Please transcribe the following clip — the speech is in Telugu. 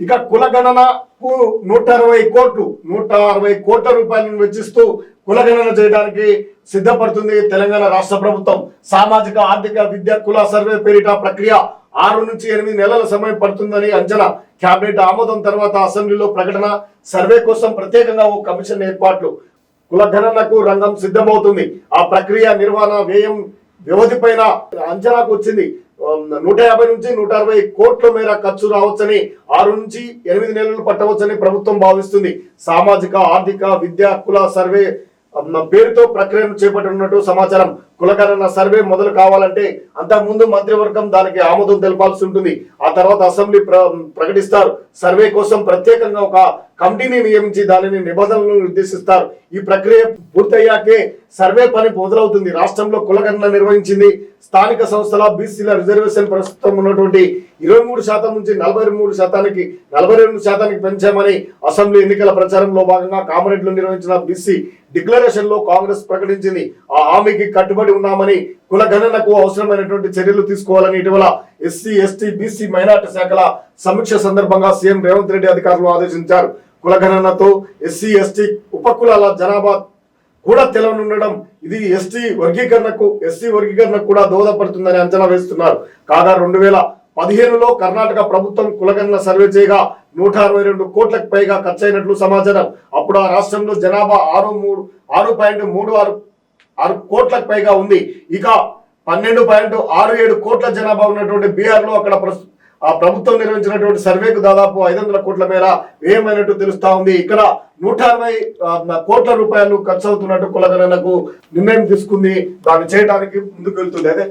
ఇక కులగణనకు నూట అరవై కోట్లు నూట అరవై కోట్ల రూపాయలను వెచ్చిస్తూ కులగణన చేయడానికి సిద్ధపడుతుంది తెలంగాణ రాష్ట్ర ప్రభుత్వం. సామాజిక ఆర్థిక విద్య కుల సర్వే పేరిట ప్రక్రియ ఆరు నుంచి ఎనిమిది నెలల సమయం పడుతుందని అంచనా. కేబినెట్ ఆమోదం తర్వాత అసెంబ్లీలో ప్రకటన సర్వే కోసం ప్రత్యేకంగా ఓ కమిషన్ ఏర్పాట్లు కులగణనకు రంగం సిద్ధమవుతుంది. ఆ ప్రక్రియ నిర్వహణ వ్యయం వ్యవధి పైన అంచనాకు వచ్చింది. నూట యాభై నుంచి నూట అరవై కోట్ల మేర ఖర్చు రావచ్చని ఆరు నుంచి ఎనిమిది నెలలు పట్టవచ్చని ప్రభుత్వం భావిస్తుంది. సామాజిక ఆర్థిక విద్యా కుల సర్వే పేరుతో ప్రక్రియను చేపట్టనున్నట్టు సమాచారం కులకరణ సర్వే మొదలు కావాలంటే అంతకుముందు మంత్రివర్గం దానికి ఆమోదం తెలపాల్సి ఉంటుంది. ఆ తర్వాత అసెంబ్లీ ప్రకటిస్తారు. సర్వే కోసం ప్రత్యేకంగా ఒక కమిటీని నియమించి దానిని నిబంధనలను నిర్దేశిస్తారు. ఈ ప్రక్రియ పూర్తయ్యాకే సర్వే పని మొదలవుతుంది. రాష్ట్రంలో కులగణన నిర్వహించింది స్థానిక సంస్థల బీసీల రిజర్వేషన్ ప్రస్తుతం ఉన్నటువంటి ఇరవై మూడు శాతం నుంచి నలభై మూడు శాతానికి నలభై రెండు శాతానికి పెంచామని అసెంబ్లీ ఎన్నికల ప్రచారంలో భాగంగా కామరెడ్డిలో నిర్వహించిన బీసీ డిక్లరేషన్లో కాంగ్రెస్ ప్రకటించింది. ఆ హామీకి కట్టుబడి ఉన్నామని కుల గణనకు అవసరమైనటువంటి చర్యలు తీసుకోవాలని ఇటీవల ఎస్సీ ఎస్టీ బీసీ మైనార్టీ శాఖల సమీక్ష సందర్భంగా సీఎం రేవంత్ రెడ్డి అధికారులు ఆదేశించారు. కుల గణనతో ఎస్సీ ఎస్టీ ఉపకులాల జనాభా కూడా తెలవనుండడం ఇది ఎస్టీ వర్గీకరణకు ఎస్సీ వర్గీకరణకు కూడా దోహదపడుతుందని అంచనా వేస్తున్నారు. కాగా రెండు వేల పదిహేనులో కర్ణాటక ప్రభుత్వం కులగణన సర్వే చేయగా నూట అరవై రెండు కోట్లకు పైగా ఖర్చయినట్లు సమాచారం. అప్పుడు ఆ రాష్ట్రంలో జనాభా ఆరు మూడు ఆరు పాయింట్ మూడు ఆరు ఆరు కోట్లకు పైగా ఉంది. ఇక పన్నెండు పాయింట్ ఆరు ఏడు కోట్ల జనాభా ఉన్నటువంటి బీహార్లో అక్కడ ఆ ప్రభుత్వం నిర్వహించినటువంటి సర్వేకు దాదాపు ఐదు వందల కోట్ల మేర వ్యయమైనట్టు తెలుస్తా ఉంది. ఇక్కడ నూట అరవై కోట్ల రూపాయలు ఖర్చు అవుతున్నట్టు కులగణనకు నిర్ణయం తీసుకుంది. దాన్ని చేయడానికి ముందుకు వెళ్తుంది. అదే.